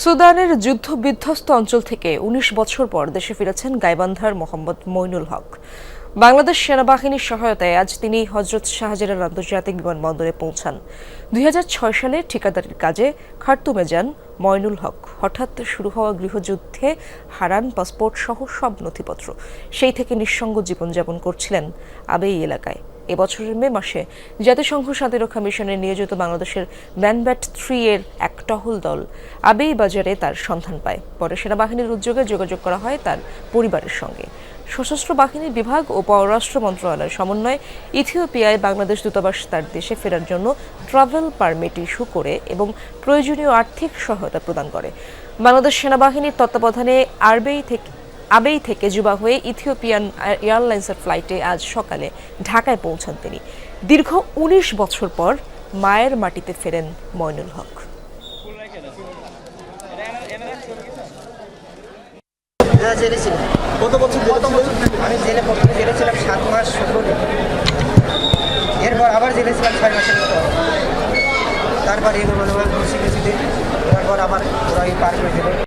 সুদানের যুদ্ধ বিধ্বস্ত অঞ্চল থেকে ১৯ বছর পর দেশে ফিরেছেন গাইবান্ধার মোহাম্মদ মইনুল হক। বাংলাদেশ সেনাবাহিনীর সহায়তায় আজ তিনি হজরত শাহজালাল আন্তর্জাতিক বিমানবন্দরে পৌঁছান। দুই হাজার ছয় সালে ঠিকাদারির কাজে খার্তুমে যান ময়নুল হক। হঠাৎ শুরু হওয়া গৃহযুদ্ধে হারান পাসপোর্ট সহ সব নথিপত্র। সেই থেকে নিঃসঙ্গ জীবনযাপন করছিলেন আবেই এলাকায়। এবছরের মে মাসে জাতিসংঘ শান্তিরক্ষা মিশনে নিয়োজিত বাংলাদেশের ম্যানব্যাট থ্রি এর এক টহল দল আবেই বাজারে তার সন্ধান পায়। পরে সেনাবাহিনীর উদ্যোগে যোগাযোগ করা হয় তার পরিবারের সঙ্গে। সশস্ত্র বাহিনীর বিভাগ ও পররাষ্ট্র মন্ত্রণালয়ের সমন্বয়ে ইথিওপিয়ায় বাংলাদেশ দূতাবাস তার দেশে ফেরার জন্য ট্রাভেল পারমিট ইস্যু করে এবং প্রয়োজনীয় আর্থিক সহায়তা প্রদান করে। বাংলাদেশ সেনাবাহিনীর তত্ত্বাবধানে আরবেই থেকে আবেই থেকে যুবা হয়ে ইথিওপিয়ান এয়ারলাইন্সের ফ্লাইটে আজ সকালে ঢাকায় পৌঁছান তিনি। দীর্ঘ উনিশ বছর পর মায়ের মাটিতে ফেরেন ময়নুল হক। জেলে ছিলাম কত বছর কত বছর আমি জেলে প্রথমে জেলে ছিলাম সাত মাস এরপর আবার জেলে ছিলাম ছয় মাসের মতো। তারপর এগুলো খুশি খুশিতে তারপর আবার ওরা এই পার করে দিল